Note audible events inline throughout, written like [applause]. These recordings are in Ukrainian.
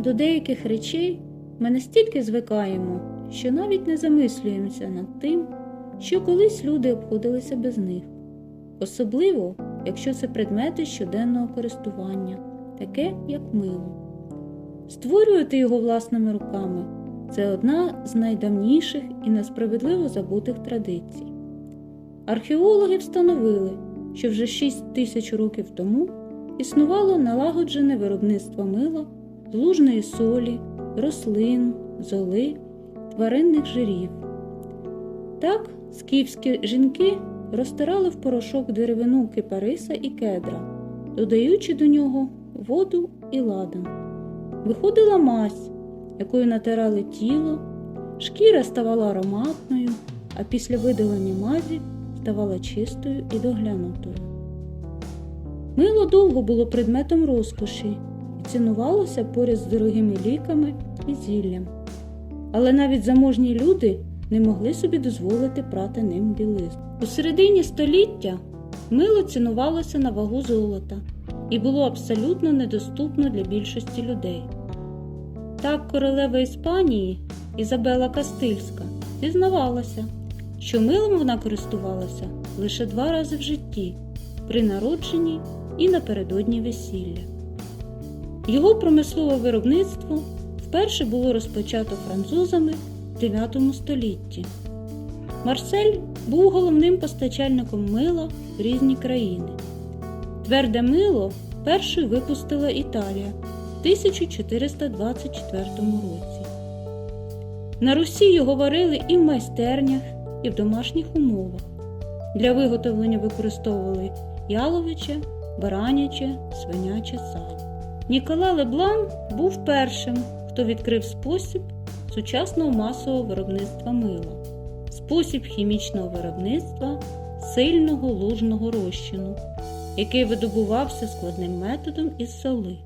до деяких речей ми настільки звикаємо, що навіть не замислюємося над тим, що колись люди обходилися без них, особливо, якщо це предмети щоденного користування, таке як мило. Створювати його власними руками це одна з найдавніших і несправедливо забутих традицій. Археологи встановили, що вже 6 тисяч років тому існувало налагоджене виробництво мила з лужної солі, рослин, золи, тваринних жирів. Так, скіфські жінки розтирали в порошок деревину кипариса і кедра, додаючи до нього воду і ладан. Виходила мазь, якою натирали тіло, шкіра ставала ароматною, а після видалення мазі ставала чистою і доглянутою. Мило довго було предметом розкоші цінувалося поряд з дорогими ліками і зіллям. Але навіть заможні люди не могли собі дозволити прати ним білизну. У середині століття мило цінувалося на вагу золота і було абсолютно недоступно для більшості людей. Так королева Іспанії Ізабела Кастильська зізнавалася, що милом вона користувалася лише два рази в житті при народженні і напередодні весілля. Його промислове виробництво вперше було розпочато французами в 9 столітті. Марсель був головним постачальником мила в різні країни. Тверде мило першою випустила Італія в 1424 році. На Русі його варили і в майстернях, і в домашніх умовах. Для виготовлення використовували яловиче, бараняче, свиняче сало. Нікола Леблан був першим, хто відкрив спосіб сучасного масового виробництва мила, спосіб хімічного виробництва сильного лужного розчину, який видобувався складним методом із соли.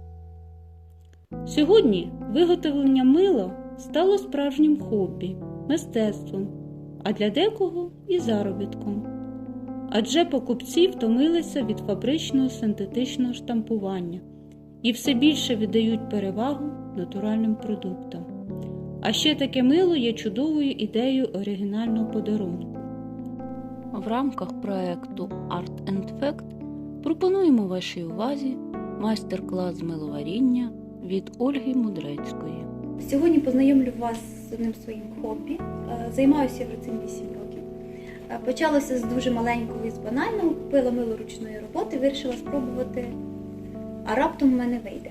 Сьогодні виготовлення мила стало справжнім хобі, мистецтвом, а для декого і заробітком. Адже покупці втомилися від фабричного синтетичного штампування і все більше віддають перевагу натуральним продуктам. А ще таке мило є чудовою ідеєю оригінального подарунку. В рамках проекту Art and Fact пропонуємо вашій увазі майстер-клас з миловаріння від Ольги Мудрецької. Сьогодні познайомлю вас з одним своїм хобі. Е, Займаюся вже цим 8 років. Е, Почалося з дуже маленького і з банального, купила мило ручної роботи, вирішила спробувати, а раптом в мене вийде.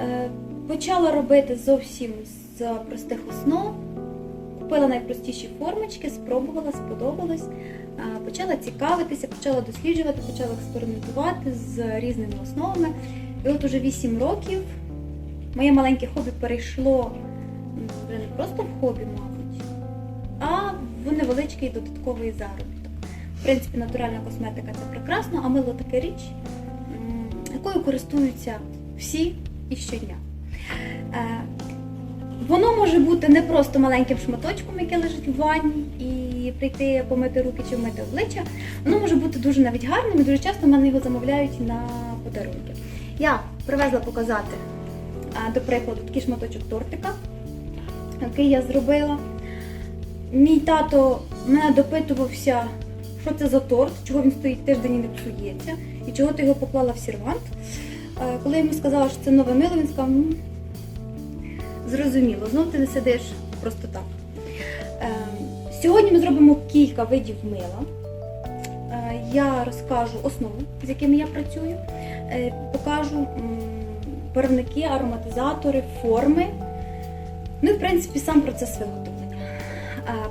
Е, Почала робити зовсім з простих основ, купила найпростіші формочки, спробувала, сподобалось. Почала цікавитися, почала досліджувати, почала експериментувати з різними основами. І от уже 8 років моє маленьке хобі перейшло вже не просто в хобі, мабуть, а в невеличкий додатковий заробіток. В принципі, натуральна косметика це прекрасно, а мило таке річ, якою користуються всі і щодня. Е, Воно може бути не просто маленьким шматочком, яке лежить в ванні, і прийти помити руки чи вмити обличчя. Воно може бути дуже навіть гарним і дуже часто в мене його замовляють на подарунки. Я привезла показати до прикладу, такий шматочок тортика, який я зробила. Мій тато мене допитувався, що це за торт, чого він стоїть тиждень і не псується, і чого ти його поклала в сервант. Е, Коли я йому сказала, що це нове мило, він сказав, ну, зрозуміло, знов ти не сидиш просто так. Е, Сьогодні ми зробимо кілька видів мила. Е, Я розкажу основу, з якими я працюю, покажу м, барвники, ароматизатори, форми. Ну і, в принципі, сам процес виготовлення.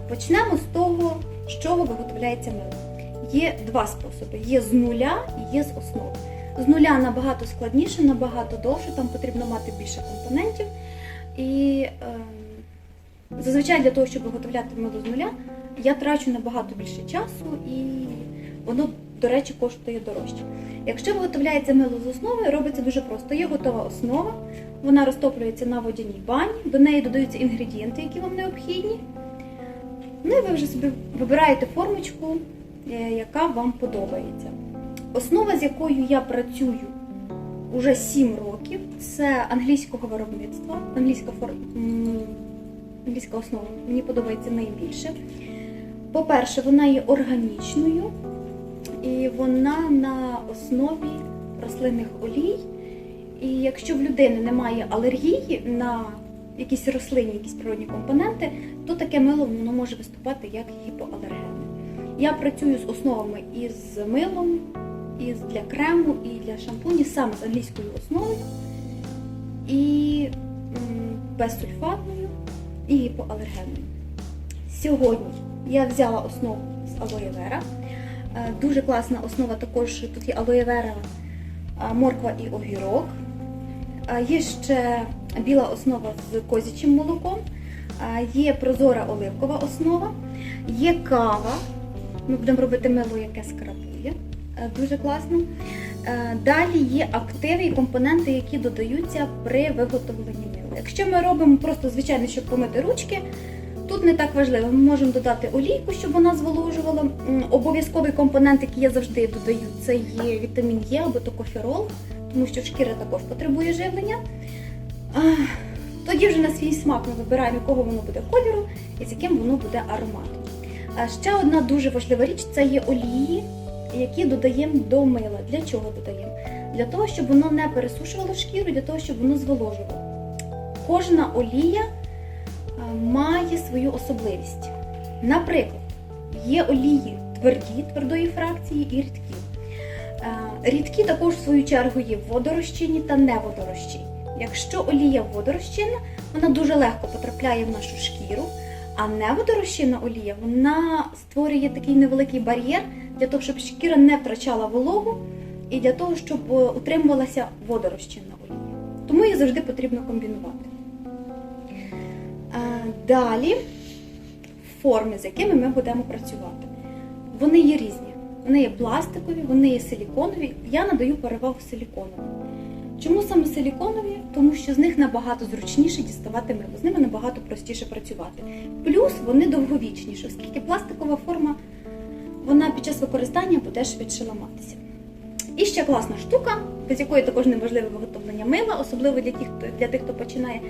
Почнемо з того, з чого виготовляється мило. Є два способи: є з нуля і є з основи. З нуля набагато складніше, набагато довше, там потрібно мати більше компонентів. І ем, зазвичай для того, щоб виготовляти мило з нуля, я трачу набагато більше часу і воно, до речі, коштує дорожче. Якщо виготовляється мило з основи, робиться дуже просто. Є готова основа, вона розтоплюється на водяній бані, до неї додаються інгредієнти, які вам необхідні. Ну і ви вже собі вибираєте формочку, е, яка вам подобається. Основа, з якою я працюю уже 7 років. Це англійського виробництва, англійська фор... англійська основа. Мені подобається найбільше. По-перше, вона є органічною і вона на основі рослинних олій. І якщо в людини немає алергії на якісь рослинні, якісь природні компоненти, то таке мило воно може виступати як гіпоалергенне. Я працюю з основами і з милом, і для крему, і для шампуні саме з англійською основою, і безсульфатною, і гіпоалергенною. Сьогодні я взяла основу з алоє вера. Е, Дуже класна основа також тут є алоє вера, морква і огірок. Є ще біла основа з козячим молоком, є прозора оливкова основа, є кава. Ми будемо робити мило, яке скрабує. Е, Дуже класно. Е, Далі є активи і компоненти, які додаються при виготовленні мила. Якщо ми робимо просто звичайно, щоб помити ручки, тут не так важливо. Ми можемо додати олійку, щоб вона зволожувала. Обов'язковий компонент, який я завжди додаю, це є вітамін Е або токоферол, тому що шкіра також потребує живлення. Тоді вже на свій смак ми вибираємо, якого воно буде кольору і з яким воно буде ароматом. А ще одна дуже важлива річ це є олії, які додаємо до мила. Для чого додаємо? Для того, щоб воно не пересушувало шкіру, для того, щоб воно зволожувало. Кожна олія має свою особливість. Наприклад, є олії тверді, твердої фракції і рідкі. Е, Рідкі також, в свою чергу, є водорозчинні та неводорозчинні. Якщо олія водорозчинна, вона дуже легко потрапляє в нашу шкіру, а неводорозчинна олія вона створює такий невеликий бар'єр для того, щоб шкіра не втрачала вологу і для того, щоб е, утримувалася водорозчинна олія. Тому її завжди потрібно комбінувати. Е, Далі форми, з якими ми будемо працювати. Вони є різні. Вони є пластикові, вони є силіконові. Я надаю перевагу силіконовим. Чому саме силіконові? Тому що з них набагато зручніше діставати мило, з ними набагато простіше працювати. Плюс вони довговічніші, оскільки пластикова форма вона під час використання буде швидше ламатися. І ще класна штука, без якої також неможливе виготовлення мила, особливо для тих, для тих, хто починає,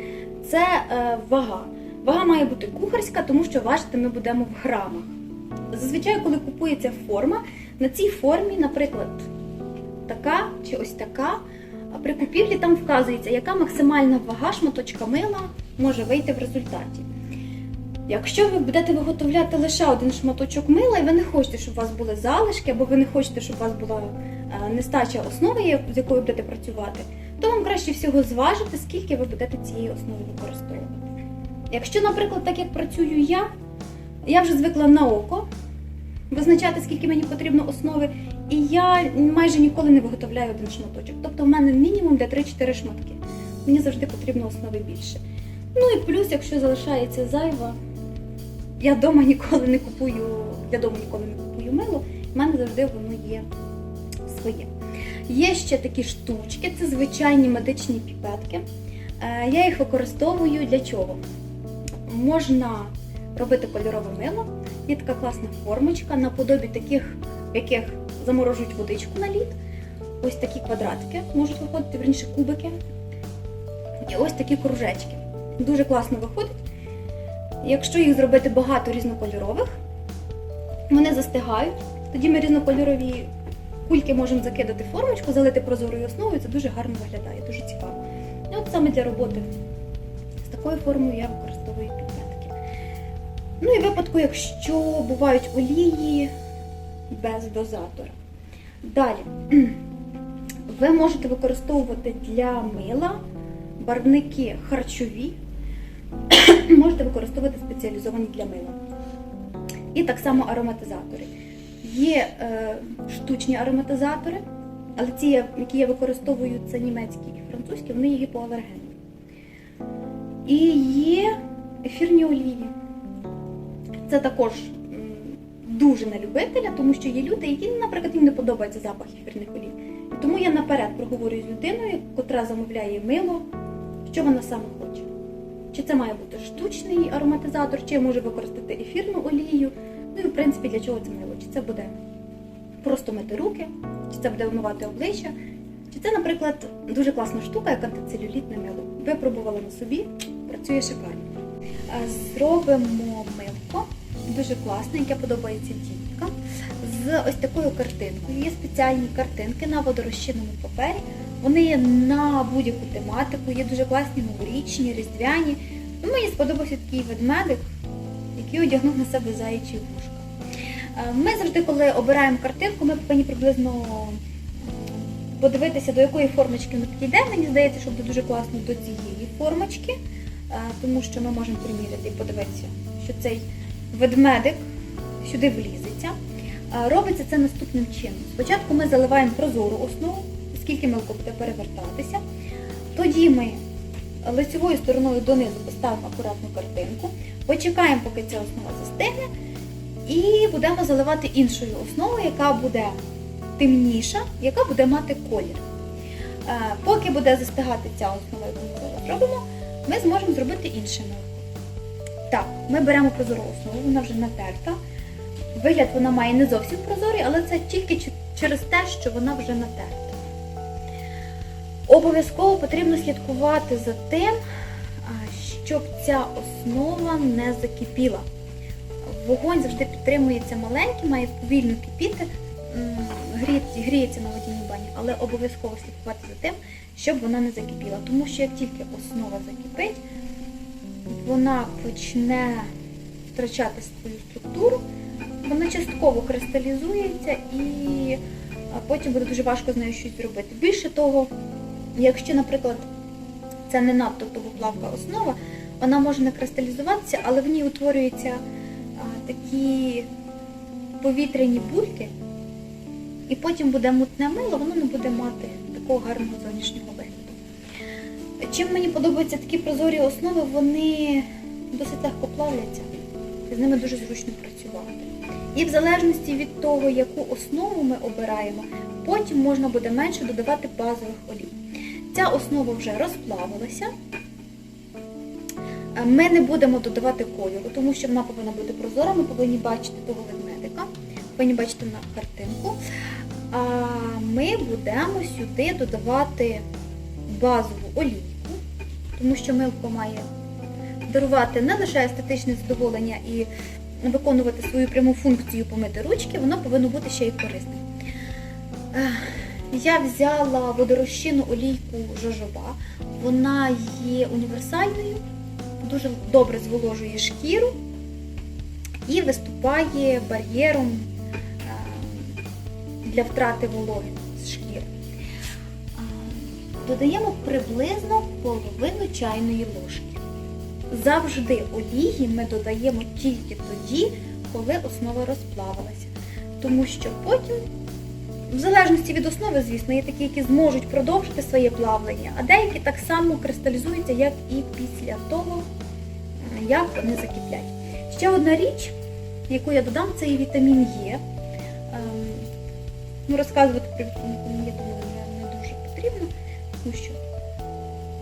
це е, вага. Вага має бути кухарська, тому що важити ми будемо в грамах. Зазвичай, коли купується форма, на цій формі, наприклад, така чи ось така, при купівлі там вказується, яка максимальна вага шматочка мила може вийти в результаті. Якщо ви будете виготовляти лише один шматочок мила, і ви не хочете, щоб у вас були залишки, або ви не хочете, щоб у вас була е, нестача основи, з якою будете працювати, то вам краще всього зважити, скільки ви будете цієї основи використовувати. Якщо, наприклад, так як працюю я, я вже звикла на око визначати, скільки мені потрібно основи, і я майже ніколи не виготовляю один шматочок. Тобто в мене мінімум де 3-4 шматки. Мені завжди потрібно основи більше. Ну і плюс, якщо залишається зайва, я вдома ніколи не купую, я вдома ніколи не купую мило, в мене завжди воно є своє. Є ще такі штучки, це звичайні медичні піпетки. Е, Я їх використовую для чого? Можна робити кольорове мило. Є така класна формочка наподобі таких, в яких заморожують водичку на лід. Ось такі квадратики можуть виходити, верніше кубики. І ось такі кружечки. Дуже класно виходить. Якщо їх зробити багато різнокольорових, вони застигають. Тоді ми різнокольорові кульки можемо закидати в формочку, залити прозорою основою. Це дуже гарно виглядає, дуже цікаво. І от саме для роботи з такою формою я використовую піпетки. Ну і в випадку, якщо бувають олії без дозатора. Далі, [clears throat] ви можете використовувати для мила барвники харчові, [clears throat] можете використовувати спеціалізовані для мила. І так само ароматизатори. Є е, штучні ароматизатори, але ці, які я використовую, це німецькі і французькі, вони є гіпоалергенні. І є ефірні олії. Це також дуже на любителя, тому що є люди, які, наприклад, їм не подобається запах ефірних олій. І тому я наперед проговорюю з людиною, котра замовляє мило, що вона саме хоче. Чи це має бути штучний ароматизатор, чи я можу використати ефірну олію. Ну і в принципі для чого це мило? Чи це буде просто мити руки, чи це буде вмивати обличчя, чи Це, наприклад, дуже класна штука, як антицелюлітне мило. Випробувала на собі, працює шикарно. Е, Зробимо милко, дуже класне, яке подобається діткам, з ось такою картинкою. Є спеціальні картинки на водорозчинному папері. Вони є на будь-яку тематику, є дуже класні новорічні, різдвяні. Ну, мені сподобався такий ведмедик, який одягнув на себе заячі вушка. Е, Ми завжди, коли обираємо картинку, ми повинні приблизно подивитися, до якої формочки ми підійде. Мені здається, що буде дуже класно до цієї формочки, е, тому що ми можемо приміряти і подивитися, що цей ведмедик сюди влізеться. Робиться це наступним чином. Спочатку ми заливаємо прозору основу, оскільки милко буде перевертатися. Тоді ми лицевою стороною донизу поставимо акуратну картинку, почекаємо, поки ця основа застигне, і будемо заливати іншою основою, яка буде темніша, яка буде мати колір. Поки буде застигати ця основа, яку ми зараз ми зможемо зробити інше милко. Так, ми беремо прозору основу, вона вже натерта. Вигляд вона має не зовсім прозорий, але це тільки через те, що вона вже натерта. Обов'язково потрібно слідкувати за тим, щоб ця основа не закипіла. Вогонь завжди підтримується маленький, має повільно кипіти, гріється на водяній бані, але обов'язково слідкувати за тим, щоб вона не закипіла. Тому що як тільки основа закипить, вона почне втрачати свою структуру, вона частково кристалізується і потім буде дуже важко з нею щось зробити. Більше того, якщо, наприклад, це не надто тугоплавка основа, вона може не кристалізуватися, але в ній утворюються такі повітряні бульки, і потім буде мутне мило, воно не буде мати такого гарного зовнішнього вигляду. Чим мені подобаються такі прозорі основи, вони досить легко плавляться, з ними дуже зручно працювати. І в залежності від того, яку основу ми обираємо, потім можна буде менше додавати базових олій. Ця основа вже розплавилася. Е, Ми не будемо додавати кольору, тому що вона повинна бути прозора, ми повинні бачити того ведмедика, повинні бачити на картинку. А ми будемо сюди додавати базову олійку, тому що милко має дарувати не лише естетичне задоволення і виконувати свою пряму функцію помити ручки, воно повинно бути ще й корисним. Я взяла водорозчинну олійку жожоба. Вона є універсальною, дуже добре зволожує шкіру і виступає бар'єром е, для втрати вологи Додаємо приблизно половину чайної ложки. Завжди олії ми додаємо тільки тоді, коли основа розплавилася. Тому що потім, в залежності від основи, звісно, є такі, які зможуть продовжити своє плавлення, а деякі так само кристалізуються, як і після того, як вони закиплять. Ще одна річ, яку я додам, це і вітамін Е. Ем, Ну, розказувати тому що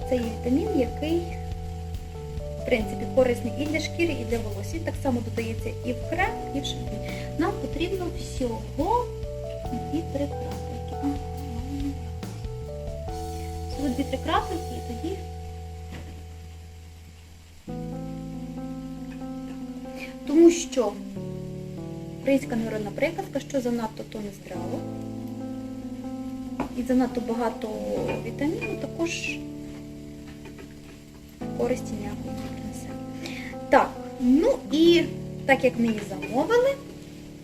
це є вітамін, який в принципі корисний і для шкіри, і для волосся. Він так само додається і в крем, і в шампунь. Нам потрібно всього 2-3 крапельки. А, ладно. Всього 2-3 крапельки і тоді. Тому що українська народна приказка, що занадто то не здраво. І занадто багато вітаміну також користі ніякої не принесе. Так, ну і так як її замовили,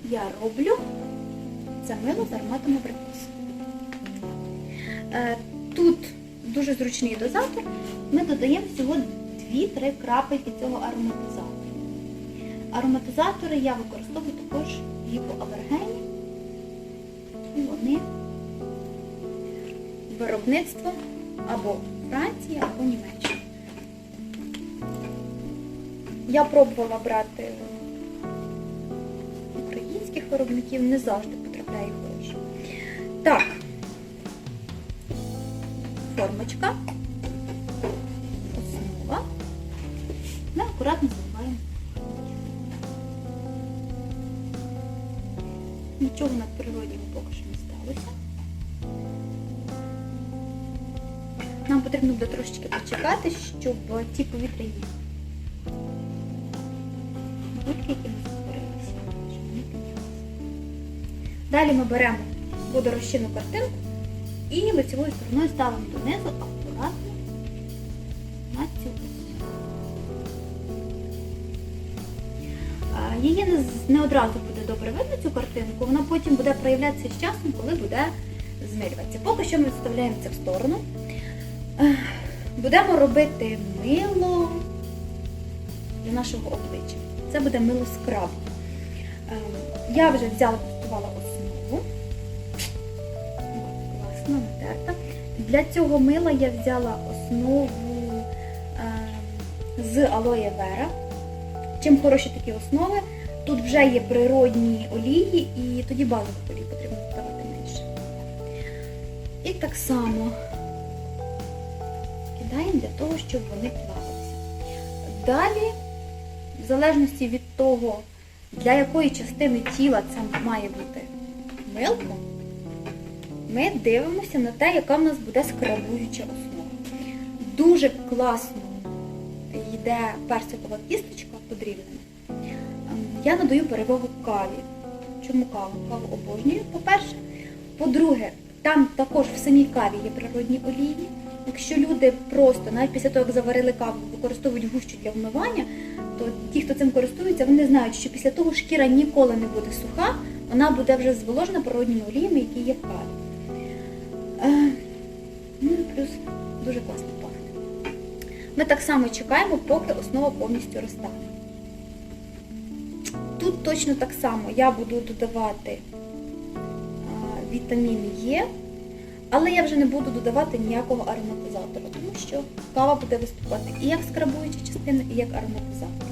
я роблю це мило з ароматом абрикос. Е, Тут дуже зручний дозатор. Ми додаємо всього 2-3 крапельки цього ароматизатору. Ароматизатори я використовую також гіпоалергенні. Виробництво або Франції, або Німеччини. Я пробувала брати українських виробників, не завжди потрапляє хороше. Так, формочка, основа. Ми акуратно заливаємо. Нічого надприроднього поки потрібно буде трошечки почекати, щоб ті повітря їхали. Будки, які ми створилися, щоб вони піднялися. Далі ми беремо водорозчинну картинку і лицевою стороною ставимо донизу акуратно на цю Її не, одразу буде добре видно цю картинку, вона потім буде проявлятися з часом, коли буде змилюватися. Поки що ми відставляємо це в сторону. Будемо робити мило для нашого обличчя. Це буде мило скраб. Ем, Я вже взяла, підготувала основу. Класно, натерта. Для цього мила я взяла основу ем, з алоє вера. Чим хороші такі основи, тут вже є природні олії, і тоді базових олій потрібно додавати менше. І так само кидаємо для того, щоб вони плавалися. Далі, в залежності від того, для якої частини тіла це має бути милко, ми дивимося на те, яка в нас буде скрабуюча основа. Дуже класно йде персикова кісточка подрібнена. Я надаю перевагу каві. Чому каву? Каву обожнюю, по-перше. По-друге, там також в самій каві є природні олії. Якщо люди просто, навіть після того, як заварили каву, використовують гущу для вмивання, то ті, хто цим користується, вони знають, що після того шкіра ніколи не буде суха, вона буде вже зволожена природніми оліями, які є в каві. Е, Ну і плюс дуже класно пахне. Ми так само чекаємо, поки основа повністю розтане. Тут точно так само я буду додавати а, вітамін Е, але я вже не буду додавати ніякого ароматизатора, тому що кава буде виступати і як скрабуюча частина, і як ароматизатор.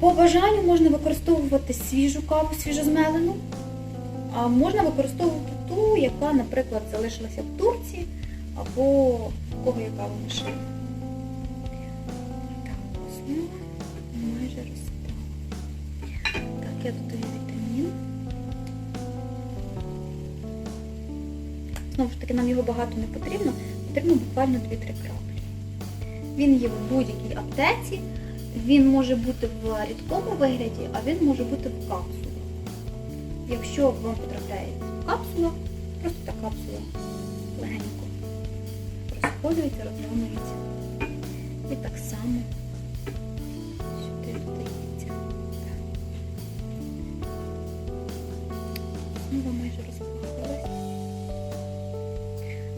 По бажанню можна використовувати свіжу каву, свіжозмелену, а можна використовувати ту, яка, наприклад, залишилася в Турції, або в кого є кава машина. Знову ж таки, нам його багато не потрібно, потрібно буквально 2-3 краплі. Він є в будь-якій аптеці, він може бути в рідкому вигляді, а він може бути в капсулі. Якщо вам потрапляє капсула, просто та капсула легенько розходується, розламується. І так само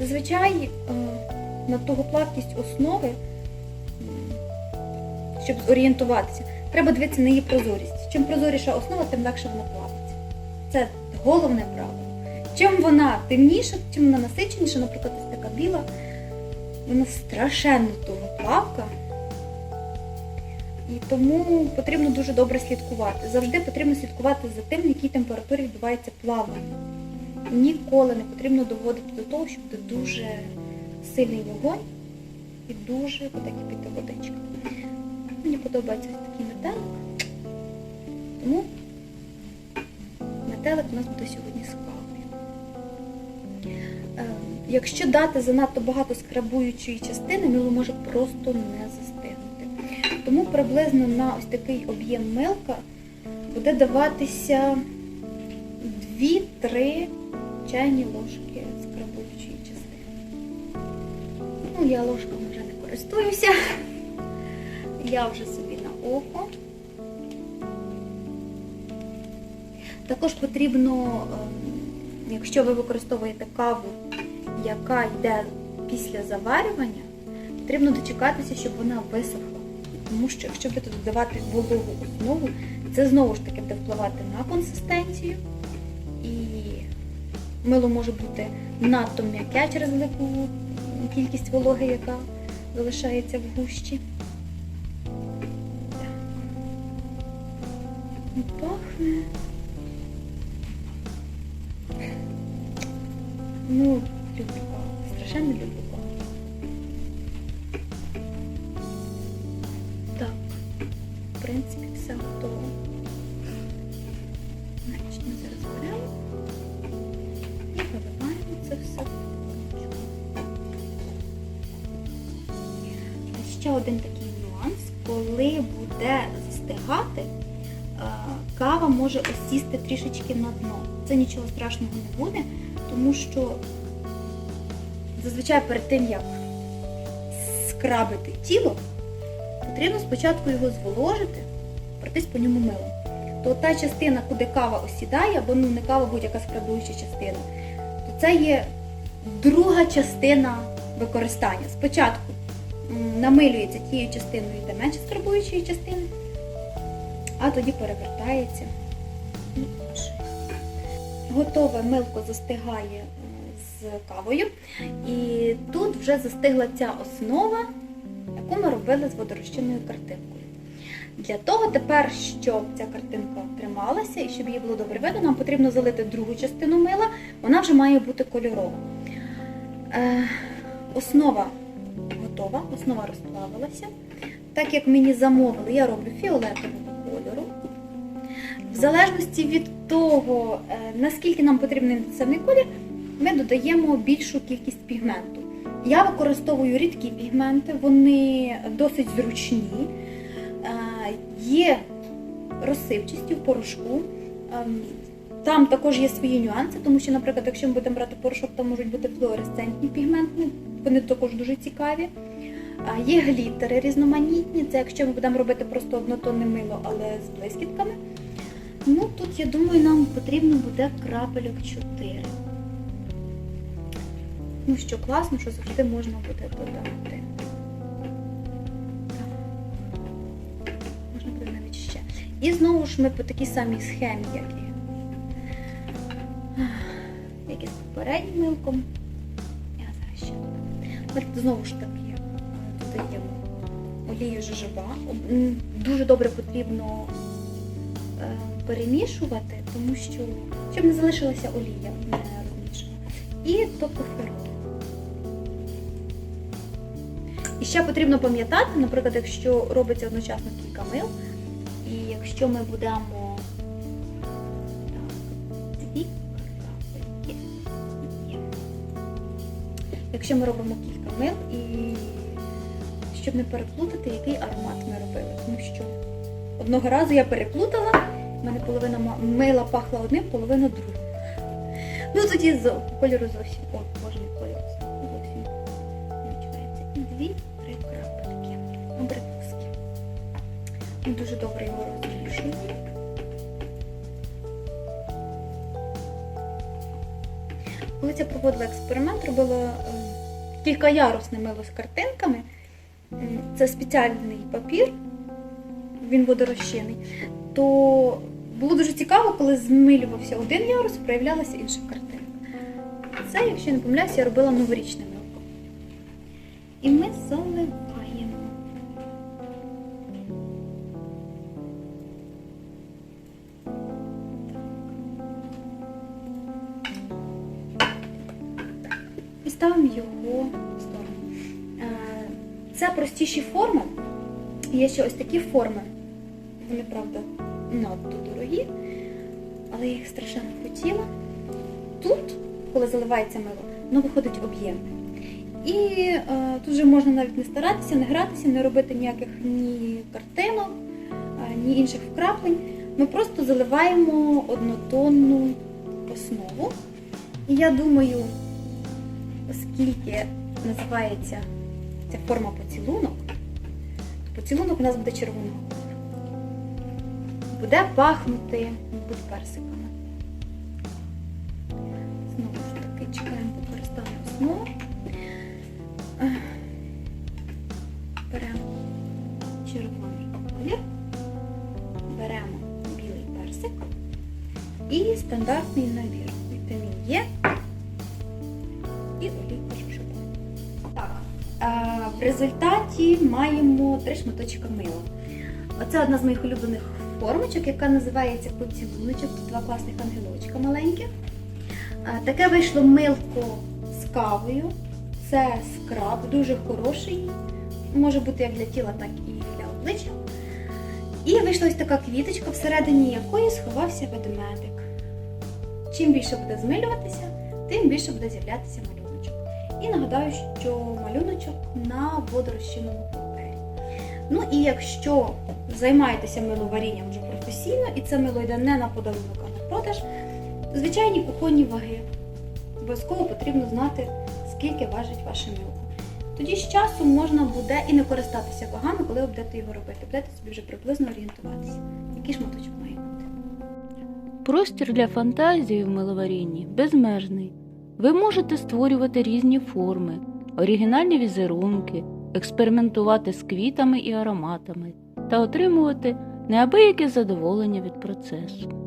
Зазвичай е, на тугоплавкість основи, щоб зорієнтуватися, треба дивитися на її прозорість. Чим прозоріша основа, тим легше вона плавиться. Це головне правило. Чим вона темніша, чим вона насиченіша, наприклад, ось така біла, вона страшенно тугоплавка. І тому потрібно дуже добре слідкувати. Завжди потрібно слідкувати за тим, в якій температурі відбувається плавлення. Ніколи не потрібно доводити до того, щоб буде дуже сильний вогонь і дуже буде кипіти водичка. Мені подобається ось такий метелик, тому метелик у нас буде сьогодні з. Е, Якщо дати занадто багато скрабуючої частини, мило може просто не застигнути. Тому приблизно на ось такий об'єм милка буде даватися 2-3 чайні ложки скрабуючої частини. Ну, я ложками вже не користуюся. Я вже собі на око. Також потрібно, ем, якщо ви використовуєте каву, яка йде після заварювання, потрібно дочекатися, щоб вона висохла. Тому що якщо будете додавати вологу основу, це знову ж таки буде впливати на консистенцію. І мило може бути надто м'яке через велику кількість вологи, яка залишається в гущі. Пахне. Ну, ще один такий нюанс, коли буде застигати, е, кава може осісти трішечки на дно. Це нічого страшного не буде, тому що зазвичай перед тим, як скрабити тіло, потрібно спочатку його зволожити, пройтись по ньому милом. То та частина, куди кава осідає, або ну не кава, будь-яка скрабуюча частина, то це є друга частина використання. Спочатку намилюється тією частиною, де менше скрабуючої частини, а тоді перевертається. Готове милко застигає е, з кавою. І тут вже застигла ця основа, яку ми робили з водорозчинною картинкою. Для того тепер, щоб ця картинка трималася і щоб її було добре видно, нам потрібно залити другу частину мила, вона вже має бути кольорова. Е, основа готова, основа розплавилася. Так як мені замовили, я роблю фіолетового кольору. В залежності від того, е, наскільки нам потрібен інтенсивний колір, ми додаємо більшу кількість пігменту. Я використовую рідкі пігменти, вони досить зручні, е, є розсипчасті в порошку. Ем, Там також є свої нюанси, тому що, наприклад, якщо ми будемо брати порошок, там можуть бути флуоресцентні пігменти, вони також дуже цікаві. Є глітери різноманітні, це якщо ми будемо робити просто однотонне мило, але з блискітками. Ну, тут, я думаю, нам потрібно буде крапельок 4. Ну, що класно, що завжди можна буде додати. Можна буде навіть ще. І знову ж ми по такій самій схемі, як і, як і з попереднім милком. Я зараз ще додам. Знову ж таки додаємо олію жожоба. Дуже добре потрібно е, перемішувати, тому що щоб не залишилася олія, не розмішана. І топоферол. І ще потрібно пам'ятати, наприклад, якщо робиться одночасно кілька мил, і якщо ми будемо дві крапельки. Якщо ми робимо кілька мил і щоб не переплутати, який аромат ми робили. Тому що одного разу я переплутала, в мене половина мила пахла одним, половина другим. Ну тоді з кольору зовсім. О, боже, не кольору зовсім не відчувається. І дві-три крапельки. Обрикуски. Дуже добре його розмішуємо. Коли я проводила експеримент, робила е, кількаярусне мило з картинками. Це спеціальний папір, він водорозчинний. То було дуже цікаво, коли змилювався один ярус, проявлялася інша картинка. Це, якщо не помиляюся, я робила новорічне милко. І ми заливаємо. Простіші форми. Є ще ось такі форми. Вони, правда, надто дорогі, але я їх страшенно хотіла. Тут, коли заливається мило, воно виходить об'ємне. І е, тут же можна навіть не старатися, не гратися, не робити ніяких ні картинок, е, ні інших вкраплень. Ми просто заливаємо однотонну основу. І я думаю, оскільки називається ця форма поцілунок, то поцілунок у нас буде червоного. Буде пахнути, персиками. Знову ж таки, чекаємо використання основи. Ех. Беремо червоний колір, беремо білий персик і стандартний набір. Результаті маємо три шматочка мила. Оце одна з моїх улюблених формочок, яка називається поцілуночок. Тут два класних ангелочка маленьких. Таке вийшло милко з кавою. Це скраб, дуже хороший. Може бути як для тіла, так і для обличчя. І вийшла ось така квіточка, всередині якої сховався ведмедик. Чим більше буде змилюватися, тим більше буде з'являтися малюночок. І нагадаю, що малюночок на водорозчинному папері. Ну і якщо займаєтеся миловарінням вже професійно, і це мило йде не на подарунок, а на продаж, звичайні кухонні ваги. Обов'язково потрібно знати, скільки важить ваше мило. Тоді з часом можна буде і не користатися вагами, коли ви будете його робити. Будете собі вже приблизно орієнтуватися, який шматочок має бути. Простір для фантазії в миловарінні безмежний. Ви можете створювати різні форми, оригінальні візерунки, експериментувати з квітами і ароматами та отримувати неабияке задоволення від процесу.